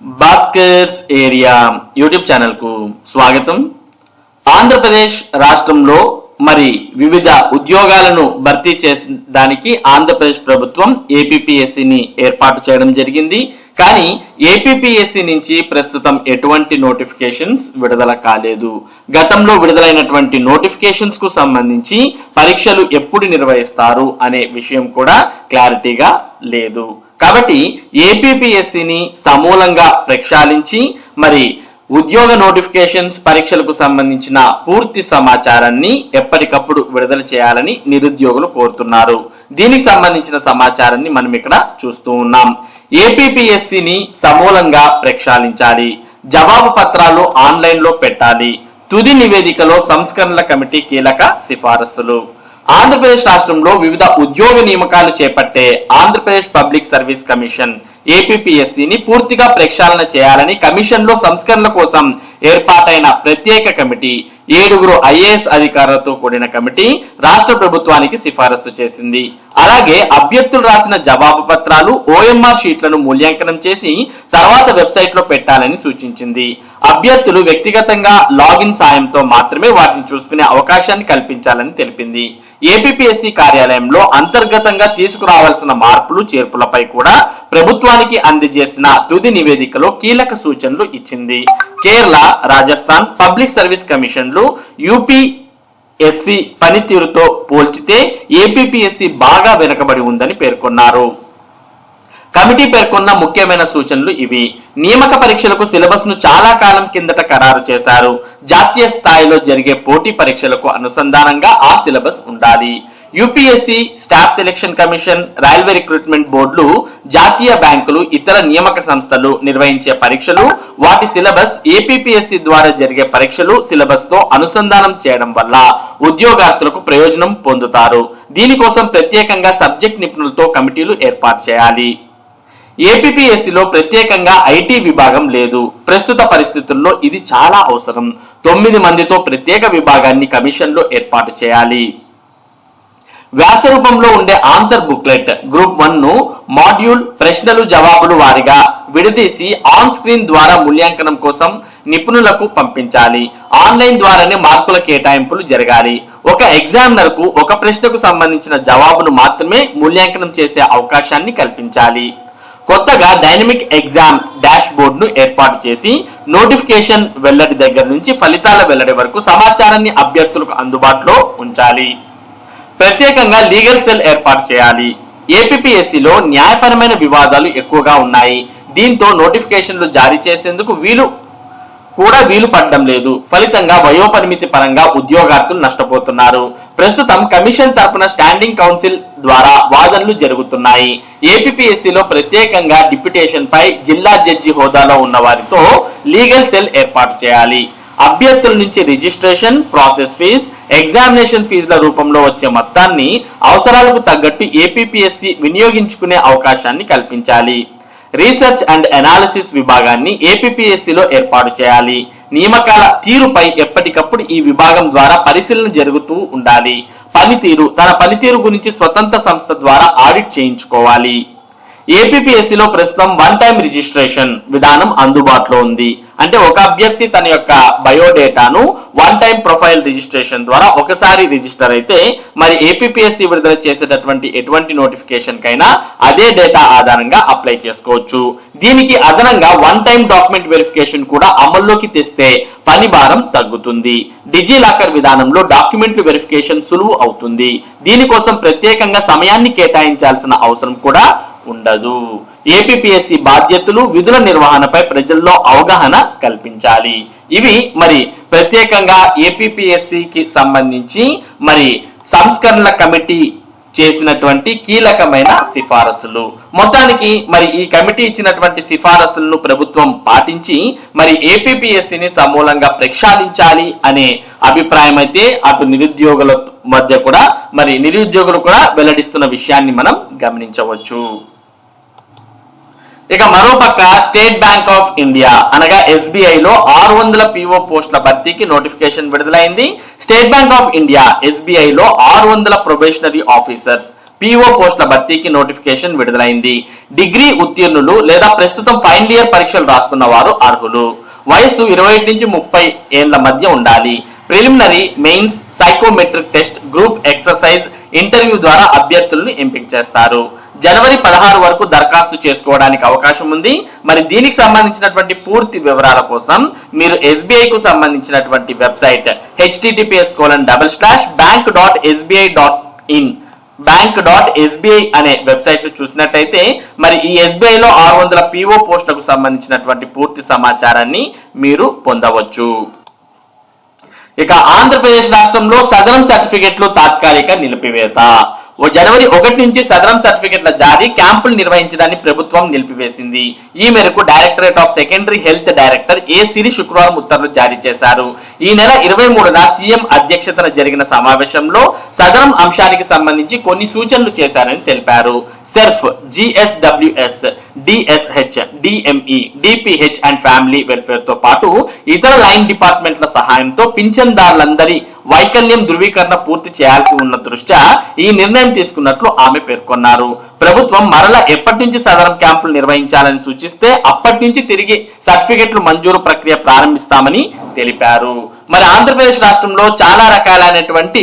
Bhaskar's area YouTube ఛానల్కు స్వాగతం. ఆంధ్రప్రదేశ్ రాష్ట్రంలో మరి వివిధ ఉద్యోగాలను భర్తీ చేసడానికి ఆంధ్రప్రదేశ్ ప్రభుత్వం ఏపీపీఎస్సిని ఏర్పాటు చేయడం జరిగింది. కానీ ఏపీపీఎస్సి నుంచి ప్రస్తుతం ఎటువంటి నోటిఫికేషన్స్ విడుదల కాలేదు. గతంలో విడుదలైనటువంటి నోటిఫికేషన్స్కు సంబంధించి పరీక్షలు ఎప్పుడు నిర్వహిస్తారు అనే విషయం కూడా క్లారిటీగా లేదు. కాబట్టి ఏపీపీఎస్సిని సమూలంగా ప్రక్షాళించి మరి ఉద్యోగ నోటిఫికేషన్స్ పరీక్షలకు సంబంధించిన పూర్తి సమాచారాన్ని ఎప్పటికప్పుడు విడుదల చేయాలని నిరుద్యోగులు కోరుతున్నారు. దీనికి సంబంధించిన సమాచారాన్ని మనం ఇక్కడ చూస్తూ ఉన్నాం. ఏపీపీఎస్సిని సమూలంగా ప్రక్షాళించాలి. జవాబు పత్రాలు ఆన్లైన్లో పెట్టాలి. తుది నివేదికలో సంస్కరణల కమిటీ కీలక సిఫారసులు. ఆంధ్రప్రదేశ్ రాష్ట్రంలో వివిధ ఉద్యోగ నియామకాలు చేపట్టే ఆంధ్రప్రదేశ్ పబ్లిక్ సర్వీస్ కమిషన్ ఏపీపీఎస్సిని పూర్తిగా ప్రక్షాళన చేయాలని కమిషన్లో సంస్కరణల కోసం ఏర్పాటైన ప్రత్యేక కమిటీ ఏడుగురు ఐఏఎస్ అధికారులతో కూడిన కమిటీ రాష్ట్ర ప్రభుత్వానికి సిఫారసు చేసింది. అలాగే అభ్యర్థులు రాసిన జవాబు పత్రాలు ఓఎంఆర్ షీట్లను మూల్యాంకనం చేసి తర్వాత వెబ్సైట్లో పెట్టాలని సూచించింది. అభ్యర్థులు వ్యక్తిగతంగా లాగిన్ సాయంతో మాత్రమే వాటిని చూసుకునే అవకాశాన్ని కల్పించాలని తెలిపింది. ఏపీఎస్సీ కార్యాలయంలో అంతర్గతంగా తీసుకురావాల్సిన మార్పులు చేర్పులపై కూడా ప్రభుత్వానికి అందజేసిన తుది నివేదికలో కీలక సూచనలు ఇచ్చింది. Kerala Rajasthan public service commission కమిషన్లు యూపీ ఎస్సీ పనితీరుతో పోల్చితే ఏపీపీఎస్సీ బాగా వెనుకబడి ఉందని పేర్కొన్నారు. కమిటీ పేర్కొన్న ముఖ్యమైన సూచనలు ఇవి. నియామక పరీక్షలకు సిలబస్ను చాలా కాలం కిందట ఖరారు చేశారు. జాతీయ స్థాయిలో జరిగే పోటీ పరీక్షలకు అనుసంధానంగా ఆ సిలబస్ ఉండాలి. UPSC staff selection commission railway recruitment బోర్డులు జాతీయ బ్యాంకులు ఇతర నియామక సంస్థలు నిర్వహించే పరీక్షలు వాటి సిలబస్ ఏపీపీఎస్సీ ద్వారా జరిగే పరీక్షలు సిలబస్తో అనుసంధానం చేయడం వల్ల ఉద్యోగార్థులకు ప్రయోజనం పొందుతారు. దీనికోసం ప్రత్యేకంగా సబ్జెక్ట్ నిపుణులతో కమిటీలు ఏర్పాటు చేయాలి. ఏపీపీఎస్సీలో ప్రత్యేకంగా ఐటీ విభాగం లేదు. ప్రస్తుత పరిస్థితుల్లో ఇది చాలా అవసరం. తొమ్మిది మందితో ప్రత్యేక విభాగాన్ని కమిషన్లో ఏర్పాటు చేయాలి. వ్యాస రూపంలో ఉండే ఆన్సర్ బుక్లెట్ గ్రూప్ వన్ను మాడ్యూల్ ప్రశ్నలు జవాబులు వారిగా విడదీసి ఆన్ స్క్రీన్ ద్వారా మూల్యాంకనం కోసం నిపుణులకు పంపించాలి. ఆన్లైన్ ద్వారానే మార్కుల కేటాయింపులు జరగాలి. ఒక ఎగ్జామినర్కు ఒక ప్రశ్నకు సంబంధించిన జవాబును మాత్రమే మూల్యాంకనం చేసే అవకాశాన్ని కల్పించాలి. కొత్తగా డైనమిక్ ఎగ్జామ్ డాష్ బోర్డ్ను ఏర్పాటు చేసి నోటిఫికేషన్ వెల్లడి దగ్గర నుంచి ఫలితాల వెల్లడి వరకు సమాచారాన్ని అభ్యర్థులకు అందుబాటులో ఉంచాలి. ప్రత్యేకంగా లీగల్ సెల్ ఏర్పాటు చేయాలి. ఏపీఎస్సిలో న్యాయపరమైన వివాదాలు ఎక్కువగా ఉన్నాయి. దీంతో నోటిఫికేషన్లు జారీ చేసేందుకు వీలు కూడా వీలు పడడం లేదు. ఫలితంగా వయోపరిమితి పరంగా ఉద్యోగార్థులు నష్టపోతున్నారు. ప్రస్తుతం కమిషన్ తరపున స్టాండింగ్ కౌన్సిల్ ద్వారా వాదనలు జరుగుతున్నాయి. ఏపీఎస్సిలో ప్రత్యేకంగా డిప్యుటేషన్ పై జిల్లా జడ్జి హోదాలో ఉన్న వారితో లీగల్ సెల్ ఏర్పాటు చేయాలి. అభ్యర్థుల నుంచి రిజిస్ట్రేషన్ ప్రాసెస్ ఫీజ్ ఎగ్జామినేషన్ ఫీజుల రూపంలో వచ్చే మొత్తాన్ని అవసరాలకు తగ్గట్టు ఏపీపీఎస్సి వినియోగించుకునే అవకాశాన్ని కల్పించాలి. రీసెర్చ్ అండ్ అనాలిసిస్ విభాగాన్ని ఏపీపీఎస్సిలో ఏర్పాటు చేయాలి. నియామకాల తీరుపై ఎప్పటికప్పుడు ఈ విభాగం ద్వారా పరిశీలన జరుగుతూ ఉండాలి. పనితీరు తన పనితీరు గురించి స్వతంత్ర సంస్థ ద్వారా ఆడిట్ చేయించుకోవాలి. ఏపీఎస్సిలో ప్రస్తుతం వన్ టైం రిజిస్ట్రేషన్ విధానం అందుబాటులో ఉంది. అంటే ఒక అభ్యర్థి తన యొక్క బయోడేటాను వన్ టైం ప్రొఫైల్ రిజిస్ట్రేషన్ ద్వారా ఒకసారి రిజిస్టర్ అయితే మరి ఏపీఎస్సి విడుదల చేసేటటువంటి ఎటువంటి నోటిఫికేషన్ కైనా అదే డేటా ఆధారంగా అప్లై చేసుకోవచ్చు. దీనికి అదనంగా వన్ టైం డాక్యుమెంట్ వెరిఫికేషన్ కూడా అమల్లోకి తెస్తే పని భారం తగ్గుతుంది. డిజీ లాకర్ విధానంలో డాక్యుమెంట్లు వెరిఫికేషన్ సులువు అవుతుంది. దీనికోసం ప్రత్యేకంగా సమయాన్ని కేటాయించాల్సిన అవసరం కూడా ఉండదు. ఏపీఎస్సి బాధ్యతలు విధుల నిర్వహణపై ప్రజల్లో అవగాహన కల్పించాలి. ఇవి మరి ప్రత్యేకంగా ఏపీఎస్సికి సంబంధించి మరి సంస్కరణల కమిటీ చేసినటువంటి కీలకమైన సిఫారసులు. మొత్తానికి మరి ఈ కమిటీ ఇచ్చినటువంటి సిఫారసులను ప్రభుత్వం పాటించి మరి ఏపీఎస్సిని సమూలంగా ప్రక్షాళించాలి అనే అభిప్రాయం అయితే అటు నిరుద్యోగుల మధ్య కూడా మరి నిరుద్యోగులు కూడా వెల్లడిస్తున్న విషయాన్ని మనం గమనించవచ్చు. ఇక మరోపక్క స్టేట్ బ్యాంక్ ఆఫ్ ఇండియా అనగా ఎస్బీఐ లో ఆరు వందల పిఓ పోస్టుల భర్తీకి నోటిఫికేషన్ విడుదలైంది. State Bank of India SBI లో ఆరు వందల ప్రొబేషనరీ ఆఫీసర్స్ పిఓ పోస్టుల భర్తీకి నోటిఫికేషన్ విడుదలైంది. డిగ్రీ ఉత్తీర్ణులు లేదా ప్రస్తుతం ఫైనల్ ఇయర్ పరీక్షలు రాస్తున్న వారు అర్హులు. వయసు ఇరవై నుంచి ముప్పై ఏళ్ళ మధ్య ఉండాలి. Preliminary mains psychometric test group exercise interview ద్వారా అభ్యర్థులను ఎంపిక చేస్తారు. జనవరి పదహారు వరకు దరఖాస్తు చేసుకోవడానికి అవకాశం ఉంది. మరి దీనికి సంబంధించినటువంటి పూర్తి వివరాల కోసం మీరు ఎస్బీఐ కు సంబంధించినటువంటి website HTTPS colon double slash bank dot SBI dot in bank dot SBI అనే వెబ్సైట్ను చూసినట్టయితే మరి ఈ ఎస్బీఐ లో ఆరు వందల పిఓ పోస్టులకు సంబంధించినటువంటి పూర్తి సమాచారాన్ని మీరు పొందవచ్చు. ఇక ఆంధ్రప్రదేశ్ రాష్ట్రంలో సదరం సర్టిఫికెట్లు తాత్కాలిక నిలిపివేత. ఓ జనవరి ఒకటి నుంచి సదరం సర్టిఫికెట్ల జారీ క్యాంపులు నిర్వహించడాన్ని ప్రభుత్వం నిలిపివేసింది. ఈ మేరకు directorate of secondary health director A Siri శుక్రవారం ఉత్తర్వులు జారీ చేశారు. ఈ నెల ఇరవై మూడున సీఎం అధ్యక్షతన జరిగిన సమావేశంలో సదరం అంశానికి సంబంధించి కొన్ని సూచనలు చేశారని తెలిపారు. SERP GSWS DSH DME DPH and family వెల్ఫేర్తో పాటు ఇతర లైన్ డిపార్ట్మెంట్ల సహాయంతో పింఛన్దారులందరి వైకల్యం ధృవీకరణ పూర్తి చేయాల్సి ఉన్న దృష్ట్యా ఈ నిర్ణయం తీసుకున్నట్లు ఆమె పేర్కొన్నారు. ప్రభుత్వం మరల ఎప్పటి నుంచి సదరం క్యాంపులు నిర్వహించాలని సూచిస్తే అప్పటి నుంచి తిరిగి సర్టిఫికెట్లు మంజూరు ప్రక్రియ ప్రారంభిస్తామని తెలిపారు. మరి ఆంధ్రప్రదేశ్ రాష్ట్రంలో చాలా రకాలైనటువంటి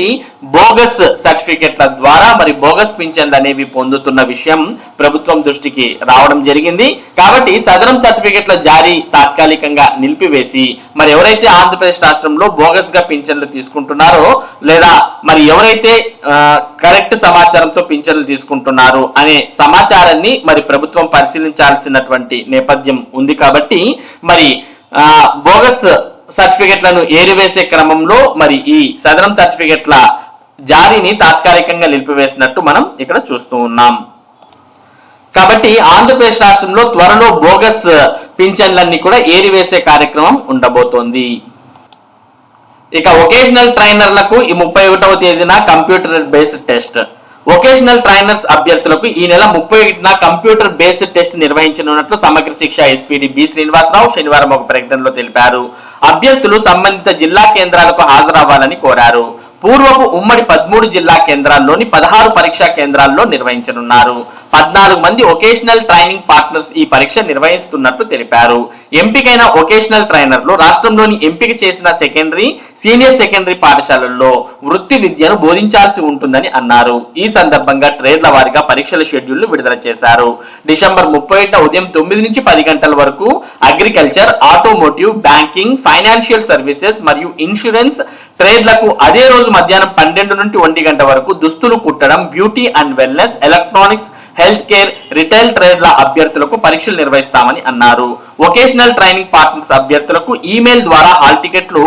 బోగస్ సర్టిఫికెట్ల ద్వారా మరి బోగస్ పింఛన్లు అనేవి పొందుతున్న విషయం ప్రభుత్వం దృష్టికి రావడం జరిగింది. కాబట్టి సదరం సర్టిఫికెట్ల జారీ తాత్కాలికంగా నిలిపివేసి మరి ఎవరైతే ఆంధ్రప్రదేశ్ రాష్ట్రంలో బోగస్గా పింఛన్లు తీసుకుంటున్నారో లేదా మరి ఎవరైతే కరెక్ట్ సమాచారంతో పింఛన్లు తీసుకుంటున్నారు అనే సమాచారాన్ని మరి ప్రభుత్వం పరిశీలించాల్సినటువంటి నేపథ్యం ఉంది కాబట్టి మరి బోగస్ సర్టిఫికెట్లను ఏరివేసే క్రమంలో మరి ఈ సదరం సర్టిఫికెట్ల జారీని తాత్కాలికంగా నిలిపివేసినట్టు మనం ఇక్కడ చూస్తూ ఉన్నాం. కాబట్టి ఆంధ్రప్రదేశ్ రాష్ట్రంలో త్వరలో బోగస్ పింఛన్లన్నీ కూడా ఏరివేసే కార్యక్రమం ఉండబోతోంది. ఇక ఒకేషనల్ ట్రైనర్లకు ఈ ముప్పై ఒకటవ తేదీన computer based test. Vocational trainers అభ్యర్థులకు ఈ నెల ముప్పై ఒకటిన కంప్యూటర్ బేస్డ్ టెస్ట్ నిర్వహించనున్నట్లు సమగ్ర శిక్ష ఎస్పీడి బి శ్రీనివాసరావు శనివారం ఒక ప్రకటనలో తెలిపారు. అభ్యర్థులు సంబంధిత జిల్లా కేంద్రాలకు హాజరవ్వాలని కోరారు. పూర్వపు ఉమ్మడి పదమూడు జిల్లా కేంద్రాల్లోని పదహారు పరీక్షా కేంద్రాల్లో నిర్వహించనున్నారు. పద్నాలుగు మంది ఒకేషనల్ ట్రైనింగ్ పార్ట్నర్స్ ఈ పరీక్ష నిర్వహిస్తున్నట్లు తెలిపారు. ఎంపికైన ఒకేషనల్ ట్రైనర్లు రాష్ట్రంలోని ఎంపిక చేసిన సెకండరీ సీనియర్ సెకండరీ పాఠశాలల్లో వృత్తి విద్యను బోధించాల్సి ఉంటుందని అన్నారు. ఈ సందర్భంగా ట్రేడ్ల వారిగా పరీక్షల షెడ్యూల్ విడుదల చేశారు. డిసెంబర్ ముప్పై ఉదయం తొమ్మిది నుంచి పది గంటల వరకు agriculture automotive banking financial services మరియు ఇన్సూరెన్స్ ట్రేడ్లకు అదే రోజు మధ్యాహ్నం పన్నెండు నుండి ఒంటి గంట వరకు దుస్తులు కుట్టడం beauty and wellness electronics health care retail ట్రేడ్ల అభ్యర్థులకు పరీక్షలు నిర్వహిస్తామని అన్నారు. వొకేషనల్ ట్రైనింగ్ పార్ట్నర్స్ అభ్యర్థులకు ఈమెయిల్ ద్వారా హాల్ టికెట్లు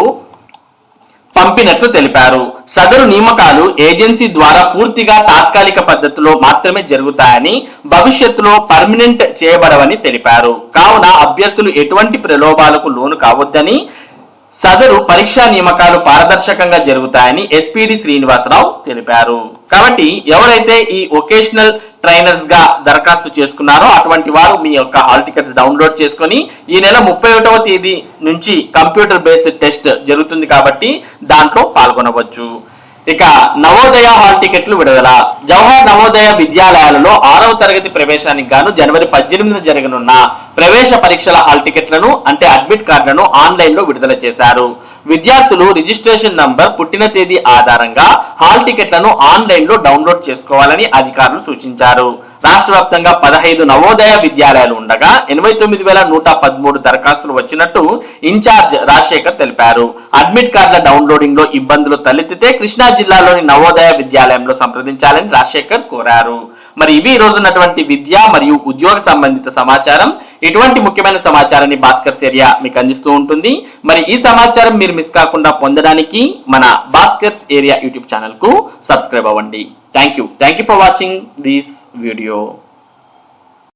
పంపినట్లు తెలిపారు. సదరు నియామకాలు ఏజెన్సీ ద్వారా పూర్తిగా తాత్కాలిక పద్ధతిలో మాత్రమే జరుగుతాయని భవిష్యత్తులో పర్మనెంట్ చేయబడవని తెలిపారు. కావున అభ్యర్థులు ఎటువంటి ప్రలోభాలకు లోను కావద్దని సదరు పరీక్షా నియామకాలు పారదర్శకంగా జరుగుతాయని ఎస్పీడి శ్రీనివాసరావు తెలిపారు. కాబట్టి ఎవరైతే ఈ వొకేషనల్ ట్రైనర్స్గా దరఖాస్తు చేసుకున్నారో అటువంటి వారు మీ యొక్క హాల్ టికెట్స్ డౌన్లోడ్ చేసుకుని ఈ నెల ముప్పై ఒకటవ తేదీ నుంచి కంప్యూటర్ బేస్డ్ టెస్ట్ జరుగుతుంది కాబట్టి దాంట్లో పాల్గొనవచ్చు. ఇక నవోదయ హాల్ టికెట్లు విడుదల. జవహర్ నవోదయ విద్యాలయాలలో ఆరవ తరగతి ప్రవేశానికి గాను జనవరి పద్దెనిమిదిన జరగనున్న ప్రవేశ పరీక్షల హాల్ టికెట్లను అంటే అడ్మిట్ కార్డులను ఆన్లైన్లో విడుదల చేశారు. విద్యార్థులు రిజిస్ట్రేషన్ నంబర్ పుట్టిన తేదీ ఆధారంగా హాల్ టికెట్లను ఆన్లైన్లో డౌన్లోడ్ చేసుకోవాలని అధికారులు సూచించారు. రాష్ట్ర వ్యాప్తంగా పదహైదు నవోదయ విద్యాలయాలు ఉండగా ఎనభై తొమ్మిది వేల నూట పదమూడు దరఖాస్తులు వచ్చినట్టు ఇన్ఛార్జ్ రాజశేఖర్ తెలిపారు. అడ్మిట్ కార్డుల డౌన్లోడింగ్లో ఇబ్బందులు తలెత్తితే కృష్ణా జిల్లాలోని నవోదయ విద్యాలయంలో సంప్రదించాలని రాజశేఖర్ కోరారు. మరి ఇవి ఈ రోజున్నటువంటి విద్య మరియు ఉద్యోగ సంబంధిత సమాచారం. ఇటువంటి ముఖ్యమైన సమాచారాన్ని భాస్కర్స్ ఏరియా మీకు అందిస్తూ ఉంటుంది. మరి ఈ సమాచారం మీరు మిస్ కాకుండా పొందడానికి మన భాస్కర్స్ ఏరియా యూట్యూబ్ ఛానల్కు సబ్స్క్రైబ్ అవ్వండి. Thank you thank you for watching this video